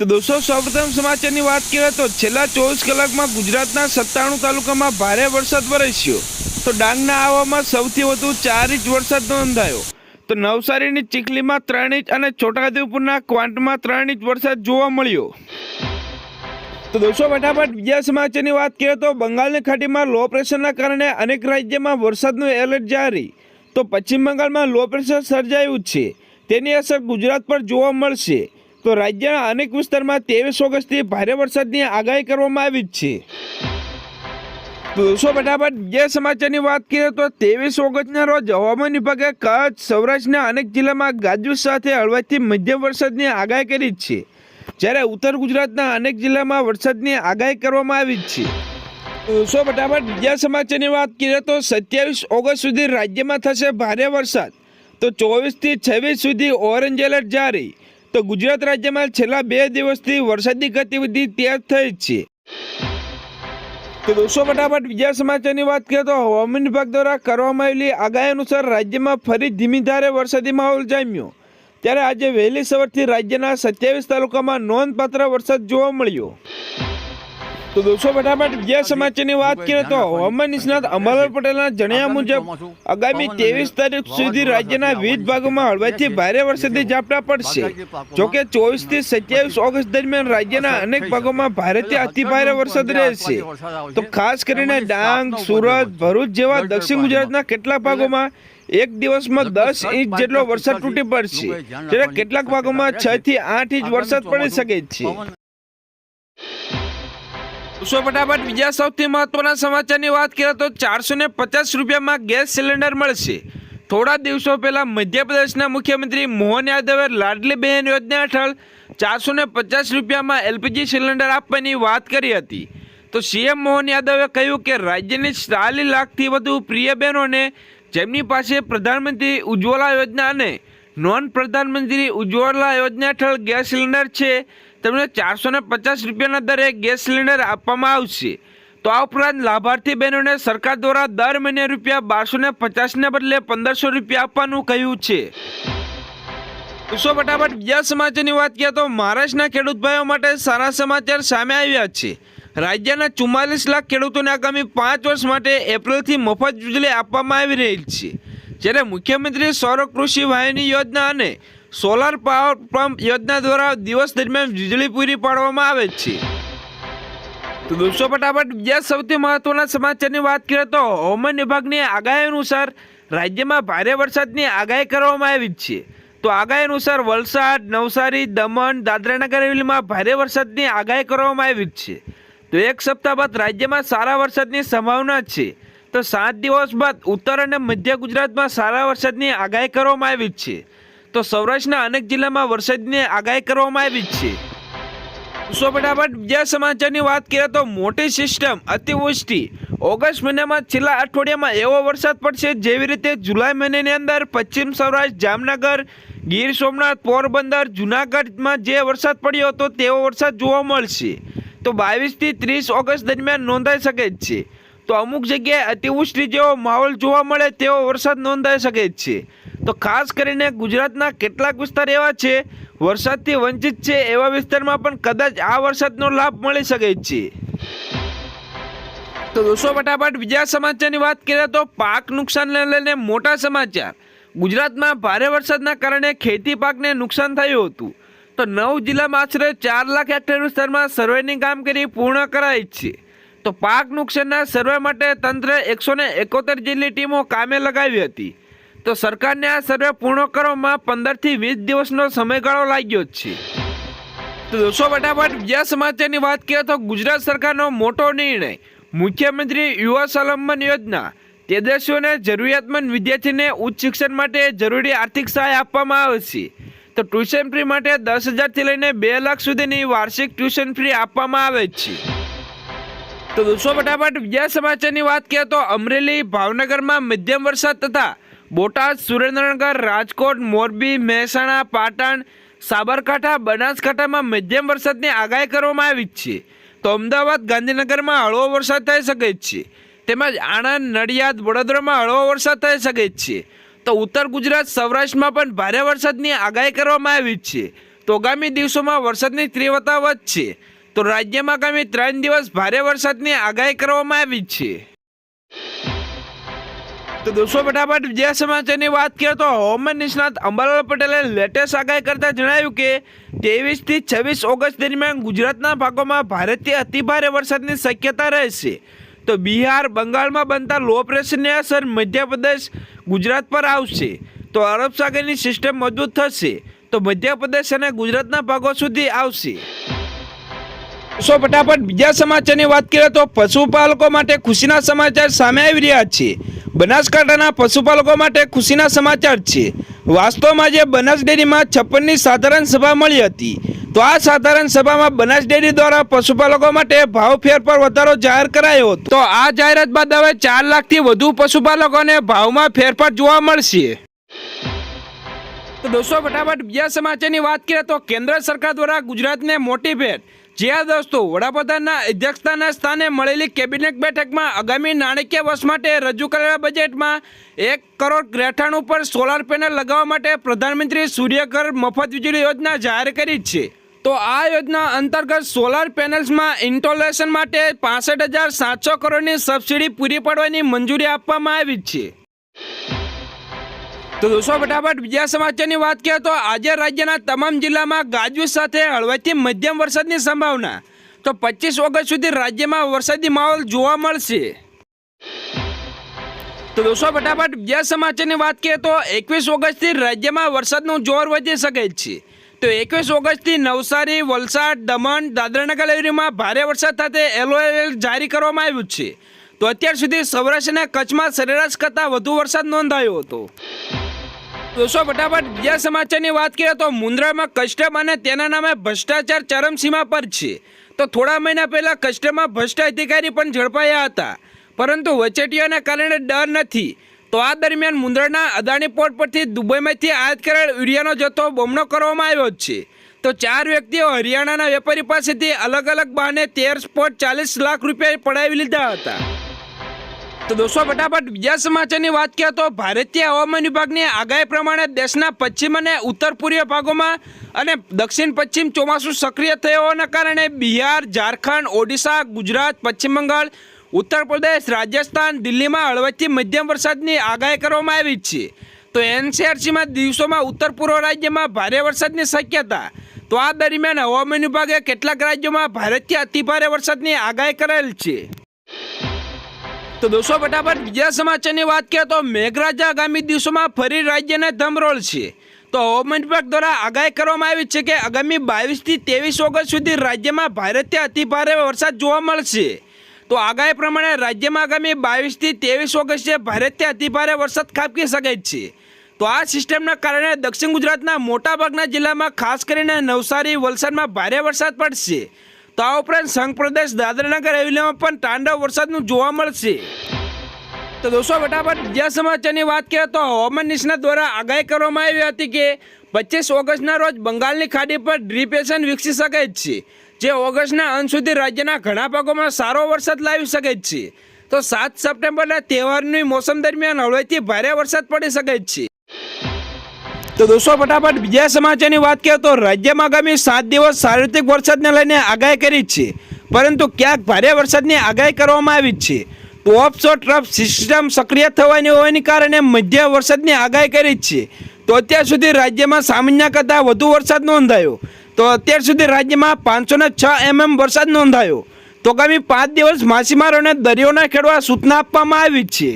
તો દોસ્તો, સૌપ્રથમ સમાચારની વાત કરીએ તો છેલ્લા ચોવીસ કલાકમાં ગુજરાતના સત્તાણું તાલુકામાં ભારે વરસાદ વરસ્યો. તો ડાંગના આવામાં સૌથી વધુ ચાર ઇંચ વરસાદ નોંધાયો. તો નવસારીની ચીખલીમાં ત્રણ ઇંચ અને છોટાઉદેપુરના ક્વાંટમાં ત્રણ ઇંચ વરસાદ જોવા મળ્યો. તો દોસ્તો, ફટાફટ બીજા સમાચારની વાત કરીએ તો બંગાળની ખાડીમાં લો પ્રેશરના કારણે અનેક રાજ્યમાં વરસાદનું એલર્ટ જારી. તો પશ્ચિમ બંગાળમાં લો પ્રેશર સર્જાયું છે. તેની અસર ગુજરાત પર જોવા મળશે. તો રાજ્યના અનેક વિસ્તારમાં ત્રેવીસ ઓગસ્ટથી ભારે વરસાદની આગાહી કરવામાં આવી છે. દોસ્તો, ફટાફટ બીજા સમાચારની વાત કરીએ તો ત્રેવીસ ઓગસ્ટના રોજ હવામાન વિભાગે કચ્છ, સૌરાષ્ટ્રના અનેક જિલ્લામાં ગાજવીજ સાથે હળવાથી મધ્યમ વરસાદની આગાહી કરી છે. જ્યારે ઉત્તર ગુજરાતના અનેક જિલ્લામાં વરસાદની આગાહી કરવામાં આવી છે. સો ફટાફટ બીજા સમાચારની વાત કરીએ તો સત્યાવીસ ઓગસ્ટ સુધી રાજ્યમાં થશે ભારે વરસાદ. તો ચોવીસથી છવ્વીસ સુધી ઓરેન્જ એલર્ટ જારી. તો ગુજરાત રાજ્યમાં છેલ્લા બે દિવસથી વરસાદી ગતિવિધિ તેજ થઈ છે. તો દોસ્તો, ફટાફટ બીજા સમાચારની વાત કરીએ તો હવામાન વિભાગ દ્વારા કરવામાં આવેલી આગાહી અનુસાર રાજ્યમાં ફરી ધીમી ધારે વરસાદી માહોલ જામ્યો. ત્યારે આજે વહેલી સવારથી રાજ્યના સત્યાવીસ તાલુકામાં નોંધપાત્ર વરસાદ જોવા મળ્યો. તો દોસ્તો ફટાફટ બીજા સમાચારની વાત કરીએ તો હવામાન નિષ્ણાત અમરલાલ પટેલના જણાવ્યા મુજબ આગામી ત્રેવીસ તારીખ સુધી રાજ્યના વિવિધ ભાગોમાં હળવાથી ભારે વરસાદી ઝાપટા પડશે. જોકે ચોવીસથી સત્યાવીસ ઓગસ્ટ દરમિયાન રાજ્યના અનેક ભાગોમાં ભારેથી અતિભારે વરસાદ રહેશે. તો ખાસ કરીને ડાંગ સુરત ભરૂચ જેવા દક્ષિણ ગુજરાતના કેટલાક ભાગોમાં એક દિવસમાં દસ ઇંચ જેટલો વરસાદ તૂટી પડશે. જ્યારે કેટલાક ભાગોમાં છ. થી આઠ ઇંચ વરસાદ પડી શકે છે. સો ફટાફટ બીજા સૌથી મહત્વના સમાચારની વાત કરીએ તો ચારસો ને પચાસ રૂપિયામાં ગેસ સિલિન્ડર મળશે. થોડા દિવસો પહેલા મધ્યપ્રદેશના મુખ્યમંત્રી મોહન યાદવે લાડલી બહેન યોજના હેઠળ ચારસો ને પચાસ રૂપિયામાં એલપીજી સિલિન્ડર આપવાની વાત કરી હતી. તો સીએમ મોહન યાદવે કહ્યું કે રાજ્યની ચાલીસ લાખથી વધુ પ્રિય બહેનોને જેમની પાસે પ્રધાનમંત્રી ઉજ્જવલા યોજના અને નોન પ્રધાનમંત્રી ઉજ્જવલા યોજના હેઠળ ગેસ સિલિન્ડર છે. તમને ચારસો ને પચાસ રૂપિયાના દરે ગેસ સિલિન્ડર આપવામાં આવશે. તો આ ઉપરાંત લાભાર્થી બહેનોને સરકાર દ્વારા દર મહિને રૂપિયા બારસો ને પચાસને બદલે પંદરસો રૂપિયા આપવાનું કહ્યું છે. સો ફટાફટ બીજા સમાચારની વાત કરીએ તો મહારાષ્ટ્રના ખેડૂત ભાઈઓ માટે સારા સમાચાર સામે આવ્યા છે. રાજ્યના ચુમ્માલીસ લાખ ખેડૂતોને આગામી પાંચ વર્ષ માટે એપ્રિલથી મફત વીજળી આપવામાં આવી રહી છે. જ્યારે મુખ્યમંત્રી સૌર કૃષિ વાહિની યોજના અને સોલાર પાવર પંપ યોજના દ્વારા દિવસ દરમિયાન વીજળી પૂરી પાડવામાં આવે છે. તો દોસ્તો, ફટાફટ બીજા સૌથી મહત્વના સમાચારની વાત કરીએ તો હવામાન વિભાગની આગાહી અનુસાર રાજ્યમાં ભારે વરસાદની આગાહી કરવામાં આવી છે. તો આગાહી અનુસાર વલસાડ, નવસારી, દમણ, દાદરાનગર હવેલીમાં ભારે વરસાદની આગાહી કરવામાં આવી છે. તો એક સપ્તાહ બાદ રાજ્યમાં સારા વરસાદની સંભાવના છે. તો સાત દિવસ બાદ ઉત્તર અને મધ્ય ગુજરાતમાં સારા વરસાદની આગાહી કરવામાં આવી છે. તો સૌરાષ્ટ્રના અનેક જિલ્લામાં વરસાદની આગાહી કરવામાં આવી જ છે. સો ફટાફટ બીજા સમાચારની વાત કરીએ તો મોટી સિસ્ટમ અતિવૃષ્ટિ. ઓગસ્ટ મહિનામાં છેલ્લા અઠવાડિયામાં એવો વરસાદ પડશે જેવી રીતે જુલાઈ મહિનાની અંદર પશ્ચિમ સૌરાષ્ટ્ર, જામનગર, ગીર સોમનાથ, પોરબંદર, જુનાગઢમાં જે વરસાદ પડ્યો હતો તેવો વરસાદ જોવા મળશે. તો બાવીસથી ત્રીસ ઓગસ્ટ દરમિયાન નોંધાઈ શકે જ છે. તો અમુક જગ્યાએ અતિવૃષ્ટિ જેવો માહોલ જોવા મળે તેવો વરસાદ નોંધાઈ શકે છે. તો ખાસ કરીને ગુજરાતના કેટલાક વિસ્તાર એવા છે, વરસાદથી વંચિત છે એવા વિસ્તારમાં પણ કદાચ આ વરસાદનો લાભ મળી શકે છે. તો દોસ્તો ફટાફટ બીજા સમાચારની વાત કરીએ તો પાક નુકસાનને લઈને મોટા સમાચાર. ગુજરાતમાં ભારે વરસાદના કારણે ખેતી પાકને નુકસાન થયું હતું. તો નવ જિલ્લામાં આશરે ચાર લાખ હેક્ટર વિસ્તારમાં સર્વેની કામગીરી પૂર્ણ કરાઈ છે. તો પાક નુકસાનના સર્વે માટે તંત્રે એકસો ને એકોતેર જેટલી ટીમો કામે લગાવી હતી. તો સરકારને આ સર્વે પૂર્ણ કરવામાં પંદરથી વીસ દિવસનો સમયગાળો લાગ્યો જ છે. તો દોસ્તો, ફટાફટ બીજા સમાચારની વાત કરીએ તો ગુજરાત સરકારનો મોટો નિર્ણય મુખ્યમંત્રી યુવા સલંબન યોજના તેજસ્વીઓને જરૂરિયાતમંદ વિદ્યાર્થીને ઉચ્ચ શિક્ષણ માટે જરૂરી આર્થિક સહાય આપવામાં આવશે તો ટ્યુશન ફી માટે દસ હજારથી લઈને બે લાખ સુધીની વાર્ષિક ટ્યુશન ફી આપવામાં આવે છે. તો દોસ્તો ફટાફટ બીજા સમાચારની વાત કરીએ તો અમરેલી ભાવનગરમાં મધ્યમ વરસાદ તથા બોટાદ, સુરેન્દ્રનગર, રાજકોટ, મોરબી, મહેસાણા, પાટણ, સાબરકાંઠા, બનાસકાંઠામાં મધ્યમ વરસાદની આગાહી કરવામાં આવી છે. તો અમદાવાદ, ગાંધીનગરમાં હળવો વરસાદ થઈ શકે છે. તેમજ આણંદ, નડિયાદ, વડોદરામાં હળવો વરસાદ થઈ શકે છે. તો ઉત્તર ગુજરાત, સૌરાષ્ટ્રમાં પણ ભારે વરસાદની આગાહી કરવામાં આવી છે. તો આગામી દિવસોમાં વરસાદની તીવ્રતા વધશે. તો રાજ્યમાં આગામી ત્રણ દિવસ ભારે વરસાદની આગાહી કરવામાં આવી છે. તો દોસ્તો, ફટાફટ બીજા સમાચારની વાત કરીએ તો હવામાન નિષ્ણાત અંબાલાલ પટેલે લેટેસ્ટ આગાહી કરતા જણાવ્યું કે તેવીસથી છવ્વીસ ઓગસ્ટ દરમિયાન ગુજરાતના ભાગોમાં ભારેથી અતિભારે વરસાદની શક્યતા રહેશે. તો બિહાર, બંગાળમાં બનતા લો પ્રેશરની અસર મધ્યપ્રદેશ, ગુજરાત પર આવશે. તો અરબ સાગરની સિસ્ટમ મજબૂત થશે. તો મધ્યપ્રદેશ અને ગુજરાતના ભાગો સુધી આવશે. સો ફટાફટ બીજા સમાચારની વાત કરીએ તો પશુપાલકો માટે ખુશીના સમાચાર સામે આવી રહ્યા છે. બનાસકાંઠાના પશુપાલકો માટે ખુશીના સમાચાર છે. વાસ્તવમાં જે બનાસ ડેરીમાં છપ્પનની સાધારણ સભા મળી હતી. તો આ સાધારણ સભામાં બનાસ ડેરી દ્વારા પશુપાલકો માટે ભાવ ફેરફાર વધારો જાહેર કરાયો હતો. તો આ જાહેરાત બાદ હવે ચાર લાખથી વધુ પશુપાલકોને ભાવમાં ફેરફાર જોવા મળશે. તો દોસ્તો, ફટાફટ બીજા સમાચારની વાત કરીએ તો કેન્દ્ર સરકાર દ્વારા ગુજરાતને મોટી ભેટ જ્યાં દોસ્તો વડાપ્રધાનના અધ્યક્ષતાના સ્થાને મળેલી કેબિનેટ બેઠકમાં આગામી નાણાકીય વર્ષ માટે રજૂ કરેલા બજેટમાં એક કરોડ રહેઠાણ ઉપર સોલાર પેનલ લગાવવા માટે પ્રધાનમંત્રી સૂર્યઘર મફત વીજળી યોજના જાહેર કરી છે. તો આ યોજના અંતર્ગત સોલાર પેનલ્સમાં ઇન્સ્ટોલેશન માટે પાસઠ હજાર સાતસો કરોડની સબસિડી પૂરી પાડવાની મંજૂરી આપવામાં આવી છે. તો દોસ્તો, ફટાફટ બીજા સમાચારની વાત કરીએ તો આજે રાજ્યના તમામ જિલ્લામાં ગાજવીજ સાથે હળવાથી મધ્યમ વરસાદની સંભાવના. તો પચીસ ઓગસ્ટ સુધી રાજ્યમાં વરસાદી માહોલ જોવા મળશે. તો દોસ્તો, ફટાફટ બીજા સમાચારની વાત કરીએ તો એકવીસ ઓગસ્ટથી રાજ્યમાં વરસાદનું જોર વધી શકે છે. તો એકવીસ ઓગસ્ટથી નવસારી, વલસાડ, દમણ, દાદરાનગર હવેલીમાં ભારે વરસાદ સાથે એલર્ટ જારી કરવામાં આવ્યું છે. તો અત્યાર સુધી સૌરાષ્ટ્રના કચ્છમાં સરેરાશ કરતાં વધુ વરસાદ નોંધાયો હતો. દોસ્તો ફટાફટ બીજા સમાચારની વાત કરીએ તો મુન્દ્રામાં કસ્ટમ અને તેના નામે ભ્રષ્ટાચાર ચરમસીમા પર છે. તો થોડા મહિના પહેલા કસ્ટમમાં ભ્રષ્ટ અધિકારી પણ ઝડપાયા હતા. પરંતુ વચેટીઓના કારણે ડર નથી. તો આ દરમિયાન મુન્દ્રાના અદાણી પોર્ટ પરથી દુબઈમાંથી આયાત કરેલ યુરિયાનો જથ્થો બમણો કરવામાં આવ્યો છે. તો ચાર વ્યક્તિઓ હરિયાણાના વેપારી પાસેથી અલગ અલગ બહાને તેર પોઈન્ટ ચાલીસ લાખ રૂપિયા પડાવી લીધા હતા. તો દોસ્તો, ફટાફટ બીજા સમાચારની વાત કરીએ તો ભારતીય હવામાન વિભાગની આગાહી પ્રમાણે દેશના પશ્ચિમ અને ઉત્તર પૂર્વીય ભાગોમાં અને દક્ષિણ પશ્ચિમ ચોમાસું સક્રિય થયો હોવાના કારણે બિહાર, ઝારખંડ, ઓડિશા, ગુજરાત, પશ્ચિમ બંગાળ, ઉત્તર પ્રદેશ, રાજસ્થાન, દિલ્હીમાં હળવદથી મધ્યમ વરસાદની આગાહી કરવામાં આવી છે. તો એનસીઆરસીમાં દિવસોમાં ઉત્તર પૂર્વ રાજ્યમાં ભારે વરસાદની શક્યતા. તો આ દરમિયાન હવામાન વિભાગે કેટલાક રાજ્યોમાં ભારેથી અતિભારે વરસાદની આગાહી કરેલ છે. તો દોસ્તો ફટાફટ બીજા સમાચારની વાત કરીએ તો મેઘરાજા આગામી દિવસોમાં ફરી રાજ્યને ધમરોળ છે. તો હવામાન વિભાગ દ્વારા આગાહી કરવામાં આવી છે કે આગામી બાવીસથી ત્રેવીસ ઓગસ્ટ સુધી રાજ્યમાં ભારેથી અતિભારે વરસાદ જોવા મળશે. તો આગાહી પ્રમાણે રાજ્યમાં આગામી બાવીસથી ત્રેવીસ ઓગસ્ટે ભારેથી અતિભારે વરસાદ ખાબકી શકે છે. તો આ સિસ્ટમના કારણે દક્ષિણ ગુજરાતના મોટાભાગના જિલ્લામાં ખાસ કરીને નવસારી, વલસાડમાં ભારે વરસાદ પડશે. તો ઉપરાંત સંઘ પ્રદેશ દાદરાનગર હવેલીમાં પણ તાંડવ વરસાદનું જોવા મળશે. તો દોસ્તો, ફટાફટ બીજા સમાચારની વાત કરીએ તો હવામાન નિષ્ણાત દ્વારા આગાહી કરવામાં આવી હતી કે પચીસ ઓગસ્ટના રોજ બંગાળની ખાડી પર ડ્રીપેશન વિકસી શકે છે, જે ઓગસ્ટના અંત સુધી રાજ્યના ઘણા ભાગોમાં સારો વરસાદ લાવી શકે છે. તો સાત સપ્ટેમ્બરના તહેવારની મોસમ દરમિયાન હળવેથી ભારે વરસાદ પડી શકે છે. તો દોસ્તો, ફટાફટ બીજા સમાચારની વાત કરીએ તો રાજ્યમાં આગામી સાત દિવસ સાર્વત્રિક વરસાદને લઈને આગાહી કરી છે. પરંતુ ક્યાંક ભારે વરસાદની આગાહી કરવામાં આવી છે. તો ઓફસો ટ્રફ સિસ્ટમ સક્રિય થવાની હોવાને કારણે મધ્ય વરસાદની આગાહી કરી છે. તો અત્યાર સુધી રાજ્યમાં સામાન્ય કરતાં વધુ વરસાદ નોંધાયો. તો અત્યાર સુધી રાજ્યમાં પાંચસો ને છ એમએમ વરસાદ નોંધાયો. તો આગામી પાંચ દિવસ માછીમારોને દરિયોના ખેડવા સૂચના આપવામાં આવી છે.